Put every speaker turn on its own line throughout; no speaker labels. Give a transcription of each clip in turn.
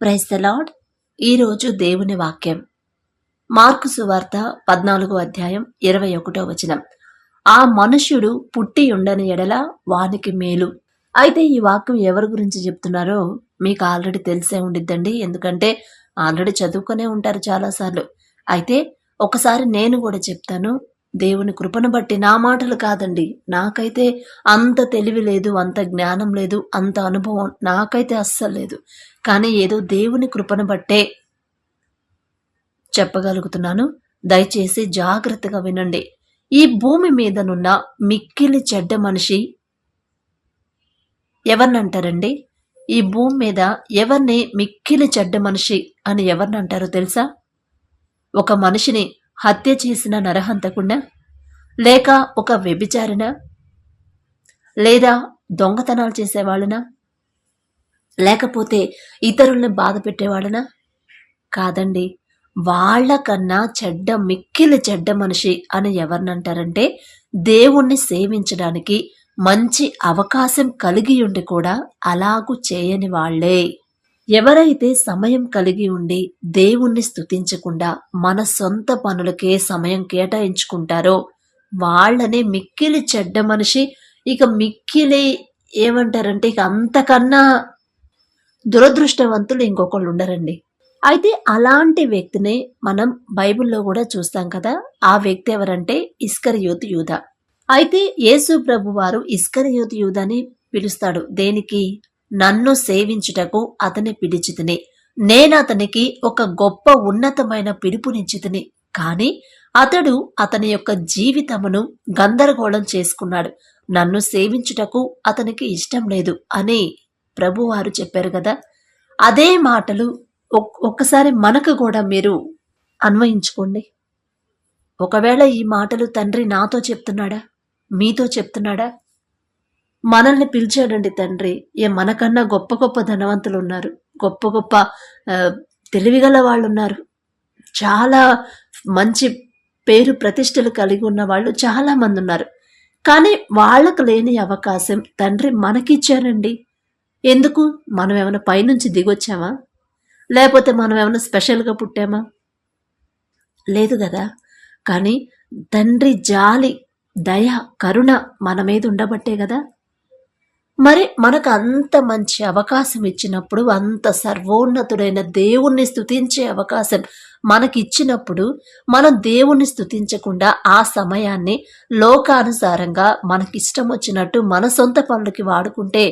Praise the lord ఈరోజు దేవుని వాక్యం. మార్కు సువార్త పద్నాలుగో అధ్యాయం ఇరవై ఒకటో వచనం. ఆ మనుష్యుడు పుట్టి ఉండని ఎడల వానికి మేలు. అయితే ఈ వాక్యం ఎవరి గురించి చెప్తున్నారో మీకు ఆల్రెడీ తెలిసే ఉండిద్దండి. ఎందుకంటే ఆల్రెడీ చదువుకునే ఉంటారు చాలాసార్లు. అయితే ఒకసారి నేను కూడా చెప్తాను. దేవుని కృపను బట్టి నా మాటలు కాదండి. నాకైతే అంత తెలివి లేదు అంత జ్ఞానం లేదు అంత అనుభవం నాకైతే అస్సలు లేదు. కానీ ఏదో దేవుని కృపను బట్టే చెప్పగలుగుతున్నాను. దయచేసి జాగ్రత్తగా వినండి. ఈ భూమి మీదనున్న మిక్కిలి చెడ్డ మనిషి ఎవరినంటారండి? ఈ భూమి మీద ఎవరిని మిక్కిలి చెడ్డ మనిషి అని ఎవరినంటారో తెలుసా? ఒక మనిషిని హత్య చేసిన నరహంతకుండా లేక ఒక వ్యభిచారిన లేదా దొంగతనాలు చేసేవాళ్ళనా? లేకపోతే ఇతరుల్ని బాధ పెట్టేవాళ్ళనా? కాదండి. వాళ్ళకన్నా చెడ్డ మిక్కిలి చెడ్డ మనిషి అని ఎవరినంటారంటే దేవుణ్ణి సేవించడానికి మంచి అవకాశం కలిగి ఉండి కూడా అలాగూ చేయని వాళ్ళే ఎవరైతే సమయం కలిగి ఉండి దేవుణ్ణి స్తుతించకుండా మన సొంత పనులకే సమయం కేటాయించుకుంటారో వాళ్ళనే మిక్కిలి చెడ్డ మనిషి ఇక మిక్కిలి ఏమంటారంటే ఇక అంతకన్నా దురదృష్టవంతులు ఇంకొకళ్ళు ఉండరండి. అయితే అలాంటి వ్యక్తిని మనం బైబిల్లో కూడా చూస్తాం కదా ఆ వ్యక్తి ఎవరంటే ఇస్కర్ యూత్ యూధ అయితే యేసు ప్రభు వారు ఇస్కర్ యూత్ యూధని పిలుస్తాడు. దేనికి? నన్ను సేవించుటకు అతని పిలిచితిని నేను అతనికి ఒక గొప్ప ఉన్నతమైన పిలుపునిచ్చితిని కాని అతడు అతని యొక్క జీవితమును గందరగోళం చేసుకున్నాడు. నన్ను సేవించుటకు అతనికి ఇష్టం లేదు అని ప్రభువారు చెప్పారు కదా. అదే మాటలు ఒక్కసారి మనకు కూడా మీరు అన్వయించుకోండి. ఒకవేళ ఈ మాటలు తండ్రి నాతో చెప్తున్నాడా? మీతో చెప్తున్నాడా? మనల్ని పిలిచాడండి తండ్రి. ఏ మనకన్నా గొప్ప గొప్ప ధనవంతులు ఉన్నారు గొప్ప గొప్ప తెలివిగల వాళ్ళు ఉన్నారు చాలా మంచి పేరు ప్రతిష్టలు కలిగి ఉన్న వాళ్ళు చాలామంది ఉన్నారు. కానీ వాళ్ళకు లేని అవకాశం తండ్రి మనకిచ్చారండి. ఎందుకు? మనం ఏమైనా పైనుంచి దిగొచ్చామా? లేకపోతే మనం ఏమైనా స్పెషల్గా పుట్టామా? లేదు కదా. కానీ తండ్రి జాలి దయ కరుణ మన మీద ఉండబట్టే కదా. మరి మనకు అంత మంచి అవకాశం ఇచ్చినప్పుడు అంత సర్వోన్నతుడైన దేవుణ్ణి స్థుతించే అవకాశం మనకిచ్చినప్పుడు మనం దేవుణ్ణి స్థుతించకుండా ఆ సమయాన్ని లోకానుసారంగా మనకిష్టం వచ్చినట్టు మన సొంత పనులకి వాడుకుంటే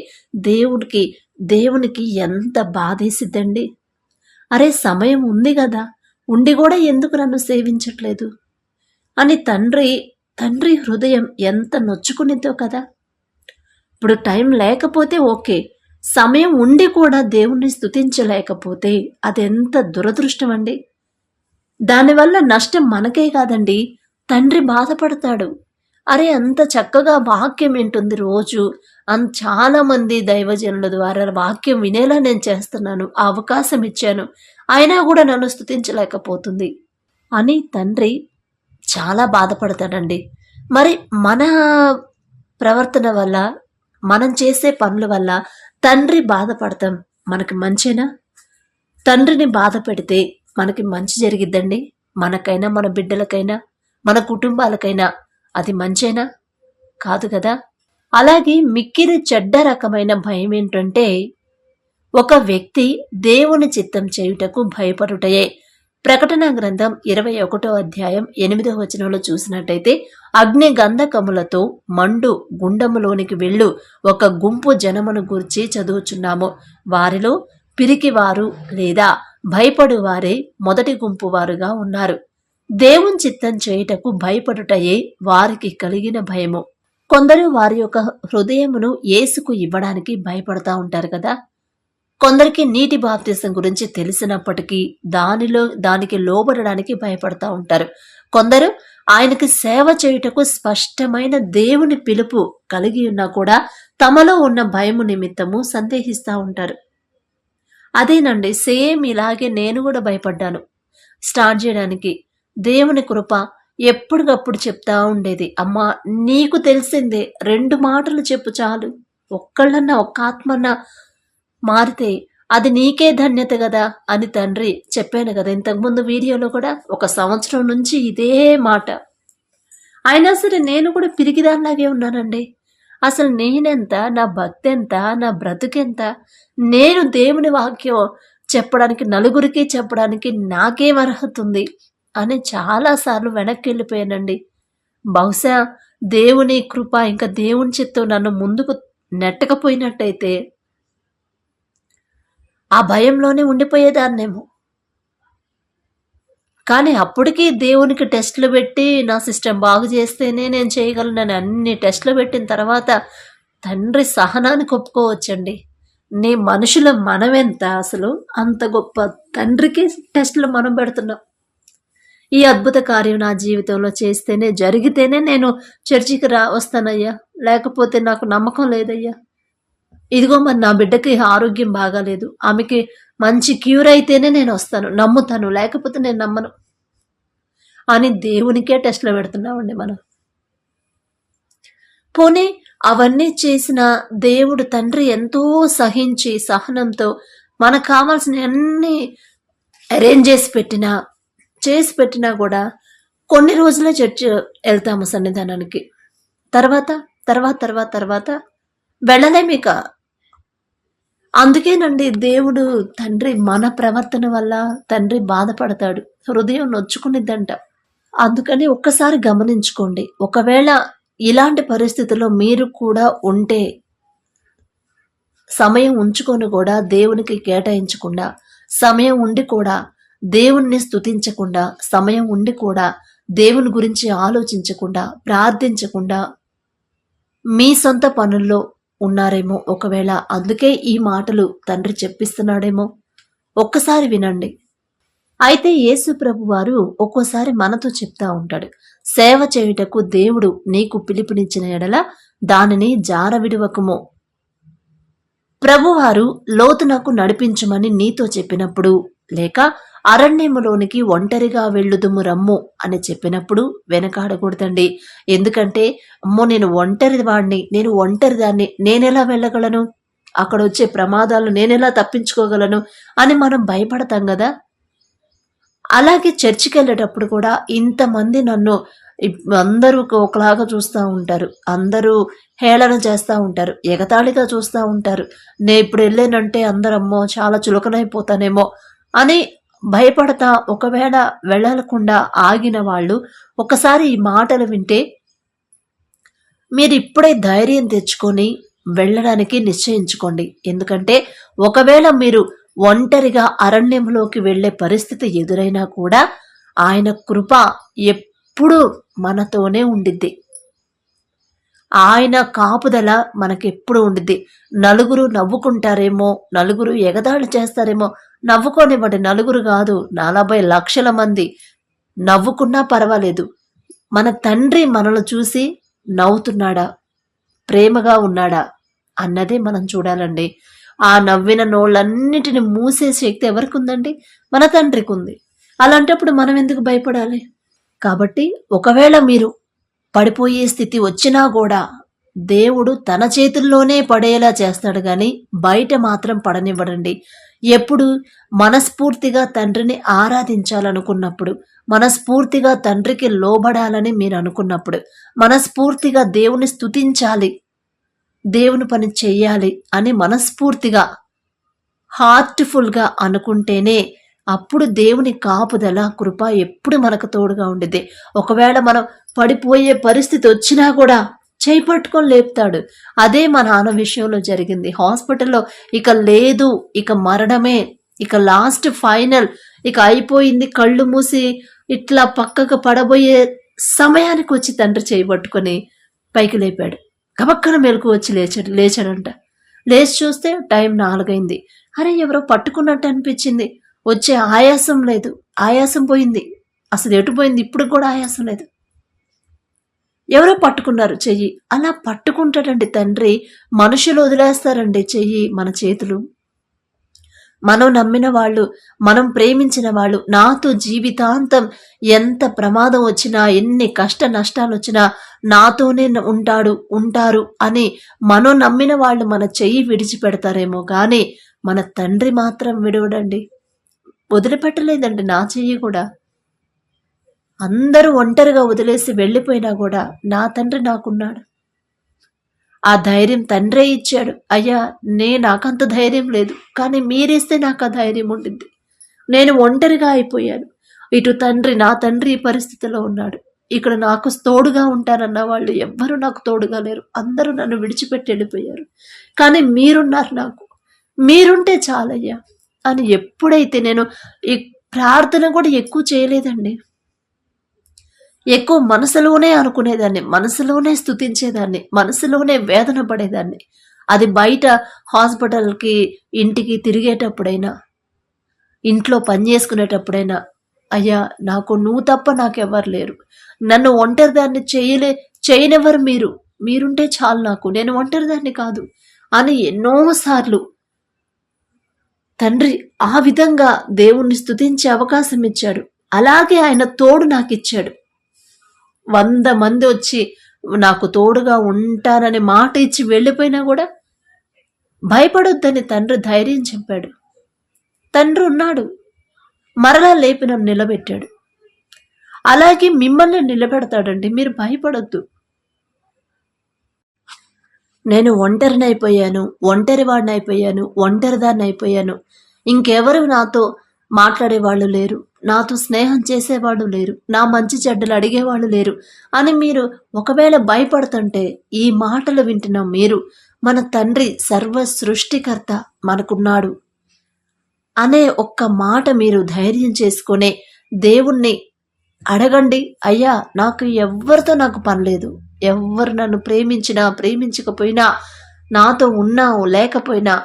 దేవుడికి దేవునికి ఎంత బాధేసిద్దండి? అరే సమయం ఉంది కదా ఉండి కూడా ఎందుకు నన్ను సేవించట్లేదు? అని తండ్రి తండ్రి హృదయం ఎంత నొచ్చుకునేదో కదా. ఇప్పుడు టైం లేకపోతే ఓకే. సమయం ఉండి కూడా దేవుణ్ణి స్థుతించలేకపోతే అదెంత దురదృష్టం అండి దానివల్ల నష్టం మనకే కాదండి. తండ్రి బాధపడతాడు. అరే అంత చక్కగా వాక్యం ఏంటుంది రోజు. అంత చాలామంది దైవజనుల ద్వారా వాక్యం వినేలా నేను చేస్తున్నాను. ఆ అవకాశం ఇచ్చాను. అయినా కూడా నన్ను స్థుతించలేకపోతుంది అని తండ్రి చాలా బాధపడతాడండి. మరి మన ప్రవర్తన వల్ల మనం చేసే పనుల వల్ల తండ్రి బాధపడతాం. మనకి మంచేనా? తండ్రిని బాధ పెడితే మనకి మంచి జరిగిద్దండి. మనకైనా మన బిడ్డలకైనా మన కుటుంబాలకైనా అది మంచేనా? కాదు కదా? అలాగే మిక్కిరి చెడ్డ రకమైన భయం ఏంటంటే ఒక వ్యక్తి దేవుని చిత్తం చేయుటకు భయపడుటయే. ప్రకటన గ్రంథం ఇరవై ఒకటో అధ్యాయం ఎనిమిదో వచనంలో చూసినట్టయితే అగ్ని గంధకములతో మండు గుండములోనికి వెళ్ళు ఒక గుంపు జనమును గూర్చి చదువుచున్నాము. వారిలో పిరికివారు లేదా భయపడువారే మొదటి గుంపు వారుగా ఉన్నారు. దేవుని చిత్తం చేయుటకు భయపడుటయే వారికి కలిగిన భయము. కొందరు వారి యొక్క హృదయమును ఏసుకు ఇవ్వడానికి భయపడతా ఉంటారు కదా. కొందరికి నీటి బాప్తిసం గురించి తెలిసినప్పటికీ దానిలో దానికి లోబడడానికి భయపడతా ఉంటారు. కొందరు ఆయనకి సేవ చేయుటకు స్పష్టమైన దేవుని పిలుపు కలిగి ఉన్నా కూడా తమలో ఉన్న భయము నిమిత్తము సందేహిస్తూ ఉంటారు. అదేనండి సేమ్ ఇలాగే నేను కూడా భయపడ్డాను. స్టార్ట్ చేయడానికి దేవుని కృప ఎప్పటికప్పుడు చెప్తా ఉండేది. అమ్మా నీకు తెలిసిందే రెండు మాటలు చెప్పు చాలు. ఒక్కళ్ళన్నా ఒక్క ఆత్మన్నా మారితే అది నీకే ధన్యత కదా అని తండ్రి చెప్పాను కదా ఇంతకుముందు వీడియోలో కూడా ఒక సంవత్సరం నుంచి ఇదే మాట. అయినా సరే నేను కూడా పిరిగిదానిలాగే ఉన్నానండి. అసలు నేనెంత నా భక్తి ఎంత నా బ్రతుకెంత? నేను దేవుని వాక్యం చెప్పడానికి నలుగురికి చెప్పడానికి నాకేం అర్హత ఉంది అని చాలాసార్లు వెనక్కి వెళ్ళిపోయానండి. బహుశా దేవుని కృప ఇంకా దేవుని చిత్తం నన్ను ముందుకు నెట్టకపోయినట్టయితే ఆ భయంలోనే ఉండిపోయేదాన్నేమో. కానీ అప్పటికీ దేవునికి టెస్ట్లు పెట్టి నా సిస్టమ్ బాగు చేస్తేనే నేను చేయగలనని అన్ని టెస్ట్లు పెట్టిన తర్వాత తండ్రి సహనాన్ని ఒప్పుకోవచ్చండి. నీ మనుషుల మనమెంత అసలు? అంత గొప్ప తండ్రికి టెస్ట్లు మనం పెడుతున్నాం. ఈ అద్భుత కార్యం నా జీవితంలో చేస్తేనే జరిగితేనే నేను చర్చికి రా వస్తానయ్యా. లేకపోతే నాకు నమ్మకం లేదయ్యా. ఇదిగో మరి నా బిడ్డకి ఆరోగ్యం బాగాలేదు. ఆమెకి మంచి క్యూర్ అయితేనే నేను వస్తాను. నమ్ముతాను. లేకపోతే నేను నమ్మను. అని దేవునికే టెస్ట్లో పెడుతున్నామండి మనం. పోనీ అవన్నీ చేసిన దేవుడు తండ్రి ఎంతో సహించి సహనంతో మనకు కావాల్సిన అన్ని అరేంజ్ చేసి పెట్టినా చేసి పెట్టినా కూడా కొన్ని రోజులే చర్చి వెళ్తాము సన్నిధానానికి. తర్వాత తర్వాత తర్వాత తర్వాత వెళ్ళలేమిక అందుకేనండి దేవుడు తండ్రి మన ప్రవర్తన వల్ల తండ్రి బాధపడతాడు. హృదయం నొచ్చుకునిద్దంట. అందుకని ఒక్కసారి గమనించుకోండి. ఒకవేళ ఇలాంటి పరిస్థితుల్లో మీరు కూడా ఉంటే సమయం ఉంచుకొని కూడా దేవునికి కేటాయించకుండా సమయం ఉండి కూడా దేవుణ్ణి స్తుతించకుండా సమయం ఉండి కూడా దేవుని గురించి ఆలోచించకుండా ప్రార్థించకుండా మీ సొంత పనుల్లో ఉన్నారేమో. ఒకవేళ అందుకే ఈ మాటలు తండ్రి చెప్పిస్తున్నాడేమో. ఒక్కసారి వినండి. అయితే యేసు ప్రభు వారు ఒక్కోసారి మనతో చెప్తా ఉంటాడు. సేవ చేయుటకు దేవుడు నీకు పిలుపునిచ్చిన ఎడల దానిని జారవిడువకుము. ప్రభువారు లోతునకు నడిపించమని నీతో చెప్పినప్పుడు లేక అరణ్యములోనికి ఒంటరిగా వెళ్ళుదుము రమ్ము అని చెప్పినప్పుడు వెనకాడకూడదండి. ఎందుకంటే అమ్మో నేను ఒంటరి వాడిని నేను ఒంటరి దాన్ని నేనెలా వెళ్ళగలను? అక్కడ వచ్చే ప్రమాదాలు నేనెలా తప్పించుకోగలను అని మనం భయపడతాం కదా? అలాగే చర్చికి వెళ్ళేటప్పుడు కూడా ఇంతమంది నన్ను అందరూ ఒకలాగా చూస్తూ ఉంటారు. అందరూ హేళన చేస్తూ ఉంటారు. ఎగతాళిగా చూస్తూ ఉంటారు. నేను ఇప్పుడు వెళ్ళానంటే అందరమ్మో చాలా చులకనైపోతానేమో అని భయపడతా ఒకవేళ వెళ్ళకుండా ఆగిన వాళ్ళు ఒకసారి ఈ మాటలు వింటే మీరు ఇప్పుడే ధైర్యం తెచ్చుకొని వెళ్ళడానికి నిశ్చయించుకోండి. ఎందుకంటే ఒకవేళ మీరు ఒంటరిగా అరణ్యంలోకి వెళ్ళే పరిస్థితి ఎదురైనా కూడా ఆయన కృప ఎప్పుడూ మనతోనే ఉండిద్ది. ఆయన కాపుదల మనకెప్పుడు ఉండిద్ది. నలుగురు నవ్వుకుంటారేమో నలుగురు ఎగదాళి చేస్తారేమో నవ్వుకోనివ్వండి. నలుగురు కాదు నలభై లక్షల మంది. నవ్వుకున్నా పర్వాలేదు. మన తండ్రి మనల్ని చూసి నవ్వుతున్నాడా? ప్రేమగా ఉన్నాడా? అన్నదే మనం చూడాలండి. ఆ నవ్విన నోళ్ళన్నిటిని మూసే శక్తి ఎవరికి ఉందండి మన తండ్రికి ఉంది అలాంటప్పుడు మనం ఎందుకు భయపడాలి? కాబట్టి ఒకవేళ మీరు పడిపోయే స్థితి వచ్చినా కూడా దేవుడు తన చేతుల్లోనే పడేలా చేస్తాడు కానీ బయట మాత్రం పడనివ్వడండి. ఎప్పుడు మనస్ఫూర్తిగా తండ్రిని ఆరాధించాలనుకున్నప్పుడు మనస్ఫూర్తిగా తండ్రికి లోబడాలని మీరు అనుకున్నప్పుడు మనస్ఫూర్తిగా దేవుని స్తుతించాలి దేవుని పని చెయ్యాలి అని మనస్ఫూర్తిగా హార్ట్ఫుల్గా అనుకుంటేనే అప్పుడు దేవుని కాపుదల కృప ఎప్పుడు మనకు తోడుగా ఉండేది ఒకవేళ మనం పడిపోయే పరిస్థితి వచ్చినా కూడా చేయి పట్టుకొని లేపుతాడు. అదే మా నాన్న విషయంలో జరిగింది. హాస్పిటల్లో ఇక లేదు ఇక మరణమే ఇక లాస్ట్ ఫైనల్ ఇక అయిపోయింది కళ్ళు మూసి ఇట్లా పక్కకు పడబోయే సమయానికి వచ్చి తండ్రి చేయి పట్టుకొని పైకి లేపాడు. గబక్కన మెలకు వచ్చి లేచాడు లేచాడంట. లేచి చూస్తే టైం నాలుగైంది. అరే ఎవరో పట్టుకున్నట్టు అనిపించింది. వచ్చే ఆయాసం లేదు. ఆయాసం పోయింది. అసలు ఎటు పోయింది? ఇప్పుడు కూడా ఆయాసం లేదు. ఎవరో పట్టుకున్నారు చెయ్యి. అలా పట్టుకుంటాడండి తండ్రి. మనుషులు వదిలేస్తారండి చెయ్యి మన చేతులు. మనం నమ్మిన వాళ్ళు మనం ప్రేమించిన వాళ్ళు నాతో జీవితాంతం ఎంత ప్రమాదం వచ్చినా ఎన్ని కష్ట నష్టాలు వచ్చినా నాతోనే ఉంటాడు ఉంటారు అని మనం నమ్మిన వాళ్ళు మన చెయ్యి విడిచిపెడతారేమో కానీ మన తండ్రి మాత్రం విడవడండి. వదిలిపెట్టలేదండి నా చెయ్యి కూడా. అందరూ ఒంటరిగా వదిలేసి వెళ్ళిపోయినా కూడా నా తండ్రి నాకున్నాడు. ఆ ధైర్యం తండ్రే ఇచ్చాడు. అయ్యా నే నాకంత ధైర్యం లేదు కానీ మీరిస్తే నాకు ఆ ధైర్యం ఉండింది. నేను ఒంటరిగా అయిపోయాను. ఇటు తండ్రి నా తండ్రి ఈ పరిస్థితిలో ఉన్నాడు. ఇక్కడ నాకు తోడుగా ఉంటారన్న వాళ్ళు ఎవ్వరూ నాకు తోడుగా లేరు. అందరూ నన్ను విడిచిపెట్టి వెళ్ళిపోయారు. కానీ మీరున్నారు నాకు. మీరుంటే చాలయ్యా అని ఎప్పుడైతే నేను ఈ ప్రార్థన కూడా ఎక్కువ చేయలేదండి. ఎక్కువ మనసులోనే అనుకునేదాన్ని మనసులోనే స్థుతించేదాన్ని మనసులోనే వేదన పడేదాన్ని. అది బయట హాస్పిటల్కి ఇంటికి తిరిగేటప్పుడైనా ఇంట్లో పని చేసుకునేటప్పుడైనా అయ్యా నాకు నువ్వు తప్ప నాకెవ్వరు లేరు. నన్ను ఒంటరిదాన్ని చేయలే చేయనెవరు మీరు. మీరుంటే చాలు నాకు. నేను ఒంటరిదాన్ని కాదు. అని ఎన్నోసార్లు తండ్రి ఆ విధంగా దేవుణ్ణి స్తుతించే అవకాశం ఇచ్చాడు. అలాగే ఆయన తోడు నాకు ఇచ్చాడు వంద మంది వచ్చి నాకు తోడుగా ఉంటానని మాట ఇచ్చి వెళ్ళిపోయినా కూడా భయపడొద్దని తండ్రి ధైర్యం చెప్పాడు. తండ్రి ఉన్నాడు. మరలా లేపి నన్ను నిలబెట్టాడు. అలాగే మిమ్మల్ని నిలబెడతాడండి. మీరు భయపడొద్దు. నేను ఒంటరినైపోయాను. అయిపోయాను ఒంటరి వాడిని అయిపోయాను ఒంటరిదాన్ని అయిపోయాను ఇంకెవరు నాతో మాట్లాడేవాళ్ళు లేరు. నాతో స్నేహం చేసేవాళ్ళు లేరు. నా మంచి చెడ్డలు అడిగేవాళ్ళు లేరు. అని మీరు ఒకవేళ భయపడుతుంటే ఈ మాటలు వింటున్న మీరు మన తండ్రి సర్వ సృష్టికర్త మనకున్నాడు అనే ఒక్క మాట మీరు ధైర్యం చేసుకునే దేవుణ్ణి అడగండి. అయ్యా నాకు ఎవ్వరితో నాకు పనిలేదు ఎవ్వరు నన్ను ప్రేమించినా ప్రేమించకపోయినా నాతో ఉన్నా లేకపోయినా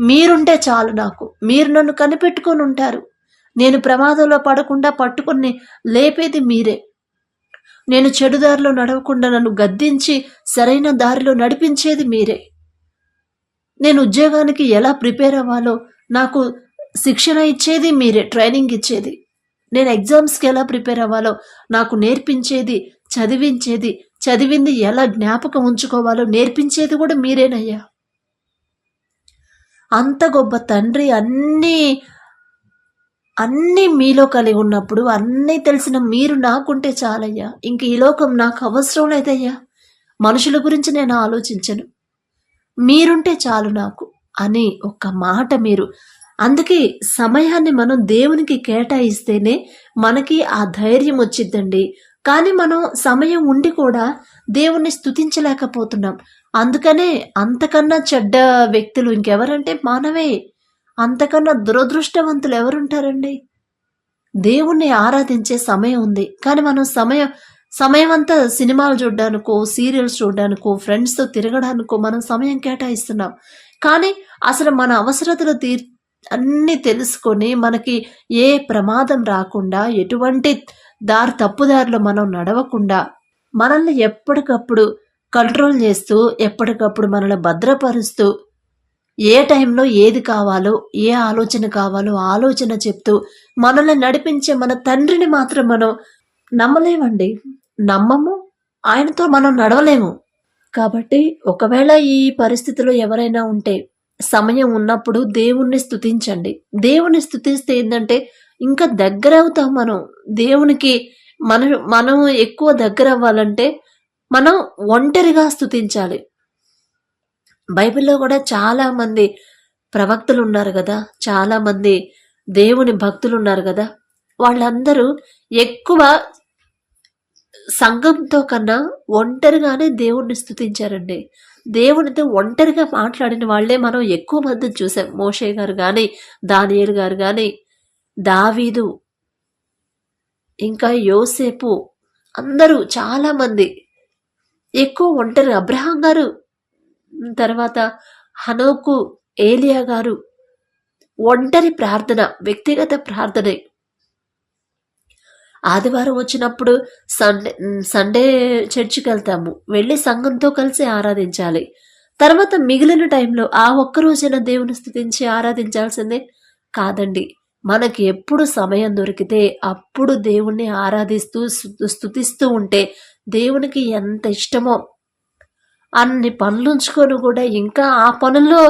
మీరుంటే చాలు నాకు. మీరు నన్ను కనిపెట్టుకొని ఉంటారు. నేను ప్రమాదంలో పడకుండా పట్టుకుని లేపేది మీరే. నేను చెడుదారిలో నడవకుండా నన్ను గద్దించి సరైన దారిలో నడిపించేది మీరే. నేను ఉద్యోగానికి ఎలా ప్రిపేర్ అవ్వాలో నాకు శిక్షణ ఇచ్చేది మీరే ట్రైనింగ్ ఇచ్చేది. నేను ఎగ్జామ్స్కి ఎలా ప్రిపేర్ అవ్వాలో నాకు నేర్పించేది చదివించేది చదివింది ఎలా జ్ఞాపకం ఉంచుకోవాలో నేర్పించేది కూడా మీరేనయ్యా. అంత గొప్ప తండ్రి అన్నీ అన్నీ మీలో కలిగి ఉన్నప్పుడు అన్నీ తెలిసిన మీరు నాకుంటే చాలయ్యా. ఇంక ఈ లోకం నాకు అవసరం లేదయ్యా. మనుషుల గురించి నేను ఆలోచించను. మీరుంటే చాలు నాకు అని ఒక మాట మీరు. అందుకే సమయాన్ని మనం దేవునికి కేటాయిస్తేనే మనకి ఆ ధైర్యం వచ్చిద్దండి. కానీ మనం సమయం ఉండి కూడా దేవుణ్ణి స్థుతించలేకపోతున్నాం అందుకనే అంతకన్నా చెడ్డ వ్యక్తులు ఇంకెవరంటే మానవే. అంతకన్నా దురదృష్టవంతులు ఎవరుంటారండి? దేవుణ్ణి ఆరాధించే సమయం ఉంది. కానీ మనం సమయం సమయం అంతా సినిమాలు చూడడానికో సీరియల్స్ చూడడానికో ఫ్రెండ్స్తో తిరగడానికో మనం సమయం కేటాయిస్తున్నాం. కానీ అసలు మన అవసరతలు తీర్ అన్నీ తెలుసుకొని మనకి ఏ ప్రమాదం రాకుండా ఎటువంటి దారి తప్పుదారిలో మనం నడవకుండా మనల్ని ఎప్పటికప్పుడు కంట్రోల్ చేస్తూ ఎప్పటికప్పుడు మనల్ని భద్రపరుస్తూ ఏ టైంలో ఏది కావాలో ఏ ఆలోచన కావాలో ఆలోచన చెప్తూ మనల్ని నడిపించే మన తండ్రిని మాత్రం మనం నమ్మలేమండి. నమ్మము ఆయనతో మనం నడవలేము. కాబట్టి ఒకవేళ ఈ పరిస్థితిలో ఎవరైనా ఉంటే సమయం ఉన్నప్పుడు దేవుణ్ణి స్తుతించండి. దేవుణ్ణి స్థుతిస్తే ఏంటంటే ఇంకా దగ్గర అవుతాం మనం. దేవునికి మనం మనం ఎక్కువ దగ్గర అవ్వాలంటే మనం ఒంటరిగా స్థుతించాలి బైబిల్లో కూడా చాలా మంది ప్రవక్తలు ఉన్నారు కదా చాలా మంది దేవుని భక్తులు ఉన్నారు కదా వాళ్ళందరూ ఎక్కువ సంఘంతో కన్నా ఒంటరిగానే దేవుణ్ణి స్థుతించారండి దేవునితో ఒంటరిగా మాట్లాడిన వాళ్ళే మనం ఎక్కువ మంది చూసాం. మోషే గారు కానీ దానియేలు గారు కానీ దావీదు ఇంకా యోసేపు అందరూ చాలామంది ఎక్కువ ఒంటరి అబ్రహాం గారు. తర్వాత హనోకు ఏలియా గారు. ఒంటరి ప్రార్థన వ్యక్తిగత ప్రార్థనే. ఆదివారం వచ్చినప్పుడు సండే సండే చర్చికి వెళ్తాము. వెళ్ళి సంఘంతో కలిసి ఆరాధించాలి. తర్వాత మిగిలిన టైంలో ఆ ఒక్క రోజైనా దేవుని స్థుతించి ఆరాధించాల్సిందే కాదండి. మనకి ఎప్పుడు సమయం దొరికితే అప్పుడు దేవుణ్ణి ఆరాధిస్తూ స్థుతిస్తూ స్తుతిస్తూ ఉంటే దేవునికి ఎంత ఇష్టమో. అన్ని పనులు ఉంచుకొని కూడా ఇంకా ఆ పనుల్లో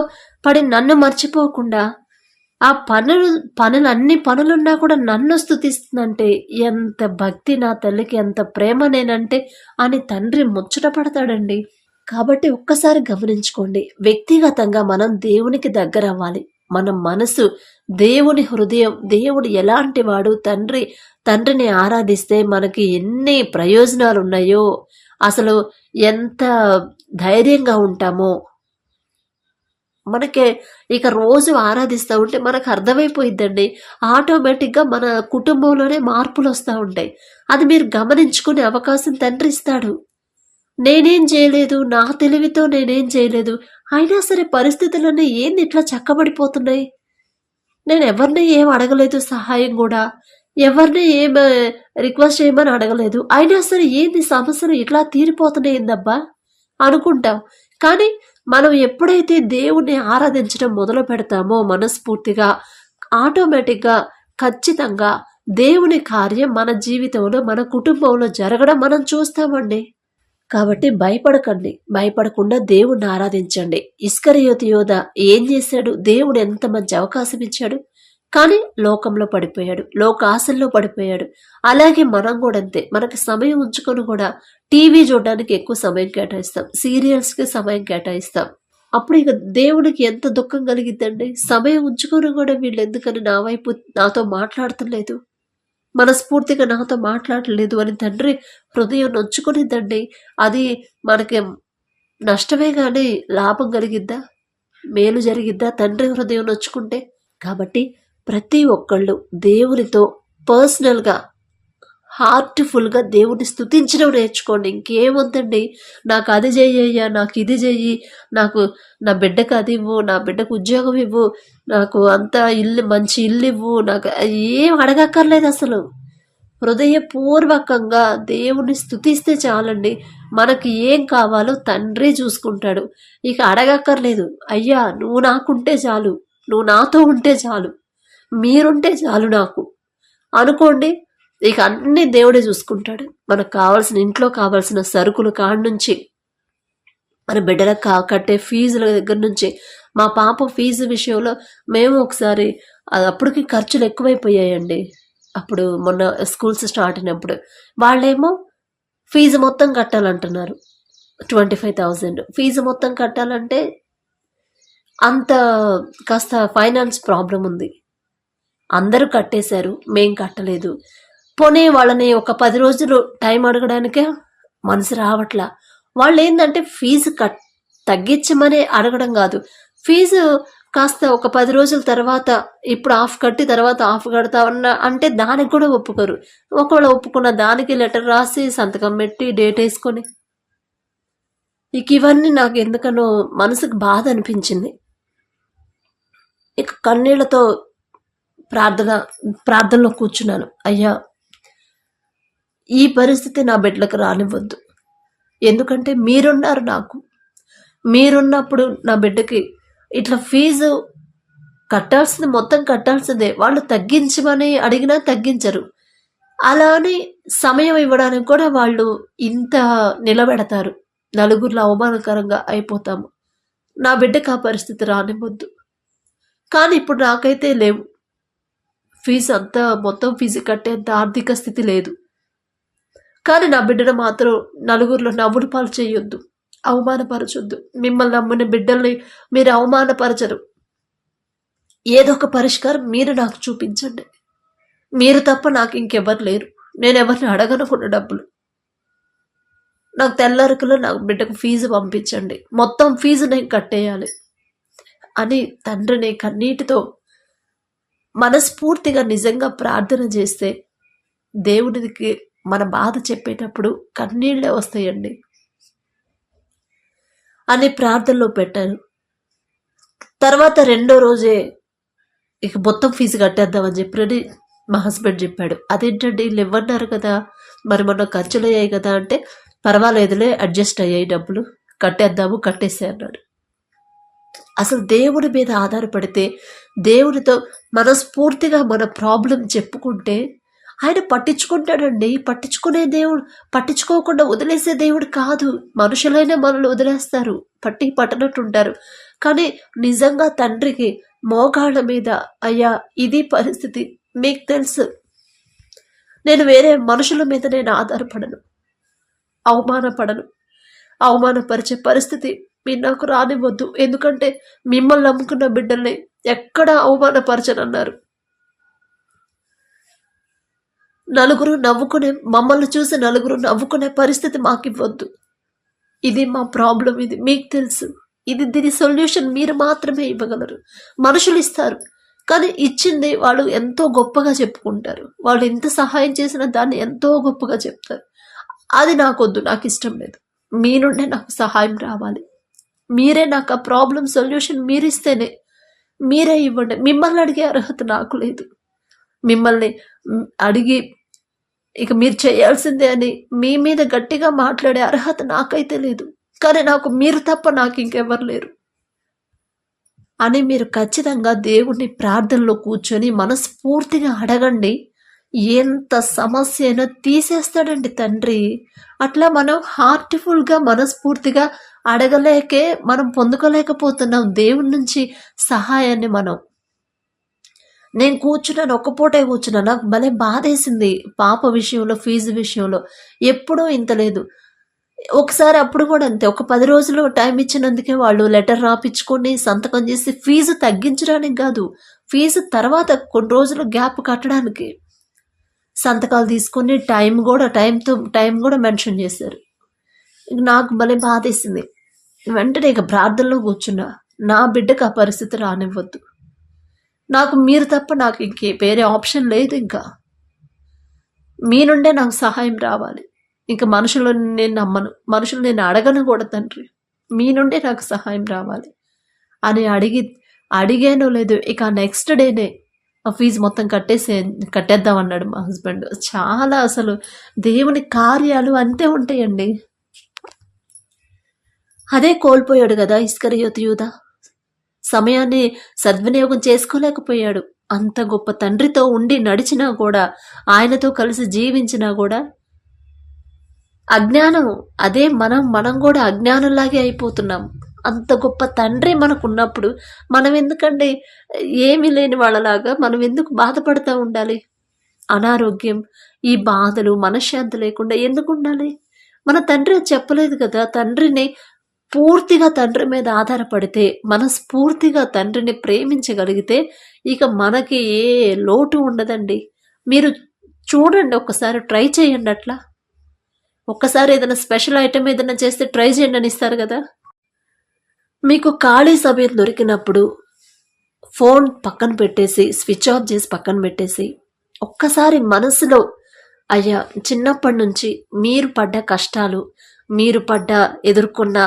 పడి నన్ను మర్చిపోకుండా ఆ పనులు పనులు అన్ని పనులున్నా కూడా నన్ను స్థుతిస్తుందంటే ఎంత భక్తి నా తల్లికి ఎంత ప్రేమ నేనంటే అని తండ్రి ముచ్చట పడతాడండి. కాబట్టి ఒక్కసారి గమనించుకోండి వ్యక్తిగతంగా మనం దేవునికి దగ్గర అవ్వాలి మన మనసు దేవుని హృదయం దేవుడు ఎలాంటి వాడు? తండ్రి తండ్రిని ఆరాధిస్తే మనకి ఎన్ని ప్రయోజనాలు ఉన్నాయో అసలు ఎంత ధైర్యంగా ఉంటామో? మనకి ఇక రోజు ఆరాధిస్తూ ఉంటే మనకు అర్థమైపోయిద్దండి. ఆటోమేటిక్గా మన కుటుంబంలోనే మార్పులు వస్తూ ఉంటాయి. అది మీరు గమనించుకునే అవకాశం తండ్రి ఇస్తాడు. నేనేం చేయలేదు నా తెలివితో నేనేం చేయలేదు అయినా సరే పరిస్థితులన్నీ ఏంది ఇట్లా చక్కబడిపోతున్నాయి? నేను ఎవరిని ఏం అడగలేదు సహాయం కూడా. ఎవరిని ఏం రిక్వెస్ట్ చేయమని అడగలేదు. అయినా సరే ఏంది సమస్యలు ఇట్లా తీరిపోతున్నాయి ఏందబ్బా అనుకుంటాం. కానీ మనం ఎప్పుడైతే దేవుణ్ణి ఆరాధించడం మొదలు పెడతామో మనస్ఫూర్తిగా ఆటోమేటిక్గా ఖచ్చితంగా దేవుని కార్యం మన జీవితంలో మన కుటుంబంలో జరగడం మనం చూస్తామండి. కాబట్టి భయపడకండి. భయపడకుండా దేవుణ్ణి ఆరాధించండి. ఇస్కరియోతి యోధ ఏం చేశాడు? దేవుడు ఎంత మంచి అవకాశం ఇచ్చాడు? కానీ లోకంలో పడిపోయాడు. లోక ఆశల్లో పడిపోయాడు. అలాగే మనం కూడా అంతే. మనకి సమయం ఉంచుకొని కూడా టీవీ చూడడానికి ఎక్కువ సమయం కేటాయిస్తాం. సీరియల్స్కి సమయం కేటాయిస్తాం. అప్పుడు ఇక దేవునికి ఎంత దుఃఖం కలిగిద్దండి? సమయం ఉంచుకొని కూడా వీళ్ళు ఎందుకని నా వైపు నాతో మాట్లాడటం లేదు. మనస్ఫూర్తిగా నాతో మాట్లాడలేదు అని తండ్రి హృదయం నొచ్చుకునిద్దండి అది మనకి నష్టమే కానీ లాభం కలిగిద్దా? మేలు జరిగిద్దా? తండ్రి హృదయం నొచ్చుకుంటే. కాబట్టి ప్రతి ఒక్కళ్ళు దేవునితో పర్సనల్గా హార్ట్ఫుల్గా దేవుని స్థుతించడం నేర్చుకోండి. ఇంకేముందండి నాకు అది చెయ్యయ్యా నాకు ఇది చెయ్యి నాకు నా బిడ్డకు అది ఇవ్వు నా బిడ్డకు ఉద్యోగం ఇవ్వు నాకు అంత ఇల్లు మంచి ఇల్లు ఇవ్వు నాకు ఏం అడగక్కర్లేదు అసలు. హృదయపూర్వకంగా దేవుని స్థుతిస్తే చాలండి. మనకి ఏం కావాలో తండ్రి చూసుకుంటాడు. ఇక అడగక్కర్లేదు. అయ్యా నువ్వు నాకుంటే చాలు. నువ్వు నాతో ఉంటే చాలు. మీరుంటే చాలు నాకు. అనుకోండి ఇక అన్ని దేవుడే చూసుకుంటాడు. మనకు కావాల్సిన ఇంట్లో కావాల్సిన సరుకులు కాడ నుంచి మన బిడ్డలకు కా కట్టే ఫీజుల దగ్గర నుంచి మా పాప ఫీజు విషయంలో మేము ఒకసారి అప్పటికి ఖర్చులు ఎక్కువైపోయాయండి. అప్పుడు మొన్న స్కూల్స్ స్టార్ట్ అయినప్పుడు. వాళ్ళేమో ఫీజు మొత్తం కట్టాలంటున్నారు. Twenty five thousand. ఫీజు మొత్తం కట్టాలంటే అంత కాస్త ఫైనాన్స్ ప్రాబ్లం ఉంది. అందరూ కట్టేశారు మేం కట్టలేదు. పోనీ వాళ్ళని ఒక పది రోజులు టైం అడగడానికే మనసు రావట్లా? వాళ్ళు ఏంటంటే ఫీజు కట్ తగ్గించమని అడగడం కాదు. ఫీజు కాస్త ఒక పది రోజుల తర్వాత ఇప్పుడు ఆఫ్ కట్టి తర్వాత ఆఫ్ కడతా ఉన్న అంటే దానికి కూడా ఒప్పుకోరు. ఒకవేళ ఒప్పుకున్న దానికి లెటర్ రాసి సంతకం పెట్టి డేట్ వేసుకొని. ఇక ఇవన్నీ నాకు ఎందుకనో మనసుకు బాధ అనిపించింది. ఇక కన్నీళ్ళతో ప్రార్థన ప్రార్థనలో కూర్చున్నాను. అయ్యా ఈ పరిస్థితి నా బిడ్డలకు రానివ్వద్దు. ఎందుకంటే మీరున్నారు నాకు. మీరున్నప్పుడు నా బిడ్డకి ఇట్లా ఫీజు కట్టాల్సింది మొత్తం కట్టాల్సిందే. వాళ్ళు తగ్గించమని అడిగినా తగ్గించరు. అలా అని సమయం ఇవ్వడానికి కూడా వాళ్ళు ఇంత నిలబెడతారు. నలుగురిలో అవమానకరంగా అయిపోతాము. నా బిడ్డకు ఆ పరిస్థితి రానివ్వద్దు. కానీ ఇప్పుడు నాకైతే లేవు. ఫీజు అంతా మొత్తం ఫీజు కట్టేంత ఆర్థిక స్థితి లేదు. కానీ నా బిడ్డను మాత్రం నలుగురిలో నవ్వుడు పాలు చేయొద్దు. అవమానపరచొద్దు. మిమ్మల్ని నమ్మిన బిడ్డల్ని మీరు అవమానపరచరు. ఏదో ఒక పరిష్కారం మీరు నాకు చూపించండి. మీరు తప్ప నాకు ఇంకెవరు లేరు. నేను ఎవరిని అడగనుకున్న డబ్బులు. నాకు తెల్లరికలో నాకు బిడ్డకు ఫీజు పంపించండి. మొత్తం ఫీజు నేను కట్టేయాలి అని తండ్రిని కన్నీటితో మనస్ఫూర్తిగా నిజంగా ప్రార్థన చేస్తే దేవుడికి మన బాధ చెప్పేటప్పుడు కన్నీళ్ళే వస్తాయండి. అని ప్రార్థనలో పెట్టాను తర్వాత రెండో రోజే ఇక మొత్తం ఫీజు కట్టేద్దామని చెప్పి మా హస్బెండ్ చెప్పాడు. అదేంటండి వీళ్ళు ఇవ్వన్నారు కదా మరి మొన్న ఖర్చులు అయ్యాయి కదా అంటే పర్వాలేదులే అడ్జస్ట్ అయ్యాయి డబ్బులు కట్టేద్దాము కట్టేసే అన్నాడు. అసలు దేవుడి మీద ఆధారపడితే దేవుడితో మనస్ఫూర్తిగా మన ప్రాబ్లం చెప్పుకుంటే ఆయన పట్టించుకుంటాడండి. పట్టించుకునే దేవుడు పట్టించుకోకుండా వదిలేసే దేవుడు కాదు. మనుషులైనా మనల్ని వదిలేస్తారు. పట్టి పట్టనట్టుంటారు. కానీ నిజంగా తండ్రికి మోకాళ్ళ మీద అయ్యా ఇది పరిస్థితి మీకు తెలుసు. నేను వేరే మనుషుల మీద నేను ఆధారపడను. అవమానపడను. అవమానపరిచే పరిస్థితి మీరు నాకు రానివ్వద్దు. ఎందుకంటే మిమ్మల్ని నమ్ముకున్న బిడ్డల్ని ఎక్కడ అవమానపరచనన్నారు. నలుగురు నవ్వుకునే మమ్మల్ని చూసి నలుగురు నవ్వుకునే పరిస్థితి మాకు ఇవ్వద్దు ఇది మా ప్రాబ్లం ఇది మీకు తెలుసు. ఇది దీని సొల్యూషన్ మీరు మాత్రమే ఇవ్వగలరు. మనుషులు ఇస్తారు. కానీ ఇచ్చింది వాళ్ళు ఎంతో గొప్పగా చెప్పుకుంటారు. వాళ్ళు ఎంత సహాయం చేసినా దాన్ని ఎంతో గొప్పగా చెప్తారు. అది నాకొద్దు నాకు ఇష్టం లేదు. మీ నుండే నాకు సహాయం రావాలి. మీరే నాకు ఆ ప్రాబ్లం సొల్యూషన్ మీరిస్తేనే మీరే ఇవ్వండి. మిమ్మల్ని అడిగే అర్హత నాకు లేదు. మిమ్మల్ని అడిగి ఇక మీరు చేయాల్సిందే అని మీ మీద గట్టిగా మాట్లాడే అర్హత నాకైతే లేదు. కానీ నాకు మీరు తప్ప నాకు ఇంకెవ్వరు లేరు. అని మీరు ఖచ్చితంగా దేవుణ్ణి ప్రార్థనలో కూర్చొని మనస్ఫూర్తిగా అడగండి. ఎంత సమస్య అయినా తీసేస్తాడండి తండ్రి. అట్లా మనం హార్ట్ఫుల్గా మనస్ఫూర్తిగా అడగలేకే మనం పొందుకోలేకపోతున్నాం దేవుడి నుంచి సహాయాన్ని మనం. నేను కూర్చున్నాను ఒక్క పూటే కూర్చున్నాను నాకు భలే బాధేసింది పాప విషయంలో ఫీజు విషయంలో. ఎప్పుడూ ఇంత లేదు. ఒకసారి అప్పుడు కూడా అంతే. ఒక పది రోజులు టైం ఇచ్చినందుకే వాళ్ళు లెటర్ రాపించుకొని సంతకం చేసి ఫీజు తగ్గించడానికి కాదు ఫీజు తర్వాత కొన్ని రోజులు గ్యాప్ కట్టడానికి సంతకాలు తీసుకొని టైం కూడా టైంతో టైం కూడా మెన్షన్ చేశారు. నాకు భలే బాధేసింది. వెంటనే ఇక ప్రార్థనలో కూర్చున్నా. నా బిడ్డకు ఆ పరిస్థితి రానివ్వద్దు. నాకు మీరు తప్ప నాకు ఇంకే వేరే ఆప్షన్ లేదు ఇంకా. మీ నుండే నాకు సహాయం రావాలి. ఇంకా మనుషులను నేను నమ్మను. మనుషులు నేను అడగను కూడా తండ్రి. మీ నుండే నాకు సహాయం రావాలి. అని అడిగి అడిగానో లేదు ఇక నెక్స్ట్ డేనే ఆ ఫీజు మొత్తం కట్టేసే కట్టేద్దాం అన్నాడు మా హస్బెండ్ చాలా అసలు దేవుని కార్యాలు అంతే ఉంటాయండి. అదే కోల్పోయాడు కదా ఇస్కరియోతు యూదా? సమయాన్ని సద్వినియోగం చేసుకోలేకపోయాడు. అంత గొప్ప తండ్రితో ఉండి నడిచినా కూడా ఆయనతో కలిసి జీవించినా కూడా అజ్ఞానం అదే మనం మనం కూడా అజ్ఞానంలాగే అయిపోతున్నాం. అంత గొప్ప తండ్రి మనకున్నప్పుడు మనం ఎందుకండి? ఏమీ లేని వాళ్ళలాగా మనం ఎందుకు బాధపడుతూ ఉండాలి? అనారోగ్యం ఈ బాధలు మనశ్శాంతి లేకుండా ఎందుకు ఉండాలి? మన తండ్రి చెప్పలేదు కదా తండ్రిని పూర్తిగా తండ్రి మీద ఆధారపడితే మనస్ఫూర్తిగా తండ్రిని ప్రేమించగలిగితే ఇక మనకి ఏ లోటు ఉండదండి. మీరు చూడండి ఒక్కసారి ట్రై చేయండి అట్లా. ఒక్కసారి ఏదైనా స్పెషల్ ఐటెం ఏదైనా చేస్తే ట్రై చేయండి అని ఇస్తారు కదా. మీకు ఖాళీ సమయం దొరికినప్పుడు ఫోన్ పక్కన పెట్టేసి స్విచ్ ఆఫ్ చేసి పక్కన పెట్టేసి ఒక్కసారి మనసులో అయ్యా చిన్నప్పటి నుంచి మీరు పడ్డ కష్టాలు మీరు పడ్డ ఎదుర్కొన్న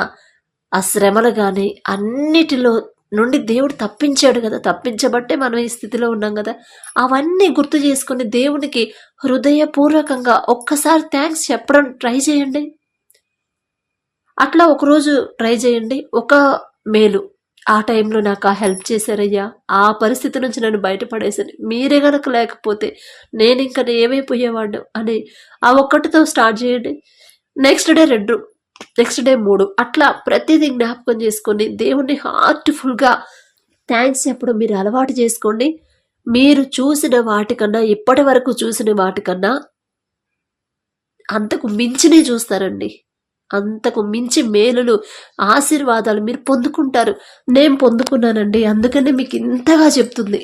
ఆ శ్రమలు కానీ అన్నిటిలో నుండి దేవుడు తప్పించాడు కదా. తప్పించబట్టే మనం ఈ స్థితిలో ఉన్నాం కదా. అవన్నీ గుర్తు చేసుకుని దేవునికి హృదయపూర్వకంగా ఒక్కసారి థ్యాంక్స్ చెప్పడం ట్రై చేయండి. అట్లా ఒకరోజు ట్రై చేయండి. ఒక మేలు. ఆ టైంలో నాకు ఆ హెల్ప్ చేశారయ్యా. ఆ పరిస్థితి నుంచి నన్ను బయటపడేశాను మీరే గనక లేకపోతే నేను ఇంకా ఏమైపోయేవాడు అని ఆ ఒక్కటితో స్టార్ట్ చేయండి. నెక్స్ట్ డే రెండు. నెక్స్ట్ డే మూడు. అట్లా ప్రతిదీ జ్ఞాపకం చేసుకొని దేవుణ్ణి హార్ట్ఫుల్గా థ్యాంక్స్ చెప్పడం మీరు అలవాటు చేసుకోండి. మీరు చూసిన వాటికన్నా ఇప్పటి వరకు చూసిన వాటికన్నా అంతకు మించినే చూస్తారండి. అంతకు మించి మేలులు ఆశీర్వాదాలు మీరు పొందుకుంటారు. నేను పొందుకున్నానండి. అందుకనే మీకు ఇంతగా చెప్తుంది.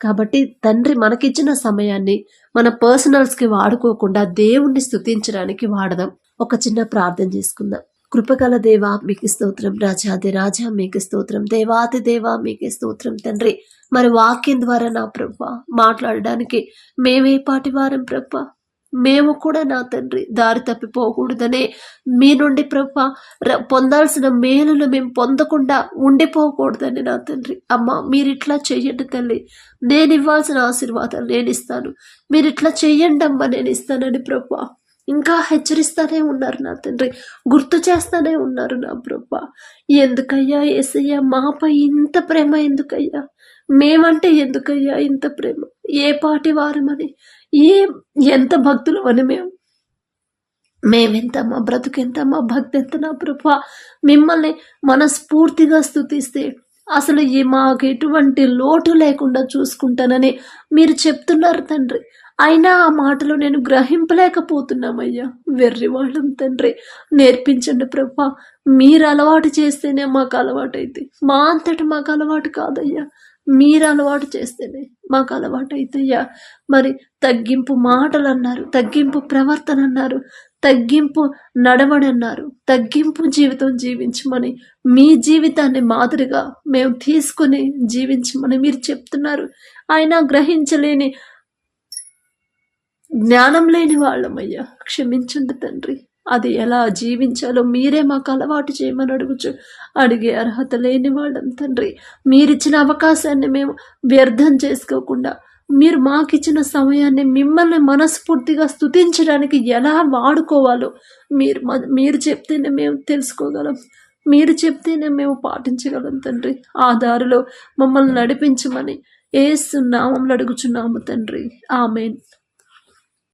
కాబట్టి తండ్రి మనకిచ్చిన సమయాన్ని మన పర్సనల్స్కి వాడుకోకుండా దేవుణ్ణి స్థుతించడానికి వాడదాం. ఒక చిన్న ప్రార్థన చేసుకుందాం. కృపగల దేవా మీకు స్తోత్రం. రాజాది రాజా మీకు స్తోత్రం. దేవాది దేవా మీకు స్తోత్రం. తండ్రి మరి వాక్యం ద్వారా నా ప్రభ మాట్లాడడానికి మేమే పాటి వారం ప్రభ. మేము కూడా నా తండ్రి దారి తప్పిపోకూడదనే మీ నుండి ప్రభ ర- పొందాల్సిన మేలును మేము పొందకుండా ఉండిపోకూడదని నా తండ్రి. అమ్మ మీరు ఇట్లా చెయ్యండి తల్లి. నేను ఇవ్వాల్సిన ఆశీర్వాదాలు నేను ఇస్తాను. మీరు ఇట్లా చెయ్యండి అమ్మ నేను ఇస్తానని ప్రభా. ఇంకా హెచ్చరిస్తూనే ఉన్నారు నా తండ్రి. గుర్తు చేస్తానే ఉన్నారు నా ప్రభా. ఎందుకయ్యా ఏసయ్యా మాపై ఇంత ప్రేమ ఎందుకయ్యా? మేమంటే ఎందుకయ్యా ఇంత ప్రేమ? ఏ పాటి వారమని ఏ ఎంత భక్తులు అని మేము? మేమెంత మా బ్రతుకెంత మా భక్తి ఎంత నా ప్రభా? మిమ్మల్ని మనస్ఫూర్తిగా స్థుతిస్తే అసలు ఈ మాకు ఎటువంటి లోటు లేకుండా చూసుకుంటానని మీరు చెప్తున్నారు తండ్రి. అయినా ఆ మాటలు నేను గ్రహింపలేకపోతున్నామయ్యా. వెర్రివాళ్ళం తండ్రి నేర్పించండి ప్రభా. మీరు అలవాటు చేస్తేనే మాకు అలవాటు అయితే మా అంతటి మాకు అలవాటు కాదయ్యా. మీరు అలవాటు చేస్తేనే మాకు అలవాటు అయితయ్యా మరి తగ్గింపు మాటలు అన్నారు తగ్గింపు ప్రవర్తన అన్నారు తగ్గింపు నడవడి అన్నారు తగ్గింపు జీవితం జీవించమని మీ జీవితాన్ని మాదిరిగా మేము తీసుకుని జీవించమని మీరు చెప్తున్నారు. అయినా గ్రహించలేని జ్ఞానం లేని వాళ్ళమయ్యా. క్షమించండి తండ్రి. అది ఎలా జీవించాలో మీరే మాకు అలవాటు చేయమని అడుగుచు. అడిగే అర్హత లేని వాళ్ళం తండ్రి. మీరిచ్చిన అవకాశాన్ని మేము వ్యర్థం చేసుకోకుండా మీరు మాకిచ్చిన సమయాన్ని మిమ్మల్ని మనస్ఫూర్తిగా స్థుతించడానికి ఎలా వాడుకోవాలో మీరు మ- మీరు చెప్తేనే మేము తెలుసుకోగలం. మీరు చెప్తేనే మేము పాటించగలం తండ్రి. ఆ దారిలో మమ్మల్ని నడిపించమని ఏ సున్నామంలో అడుగుచున్నాము తండ్రి. ఆమెన్.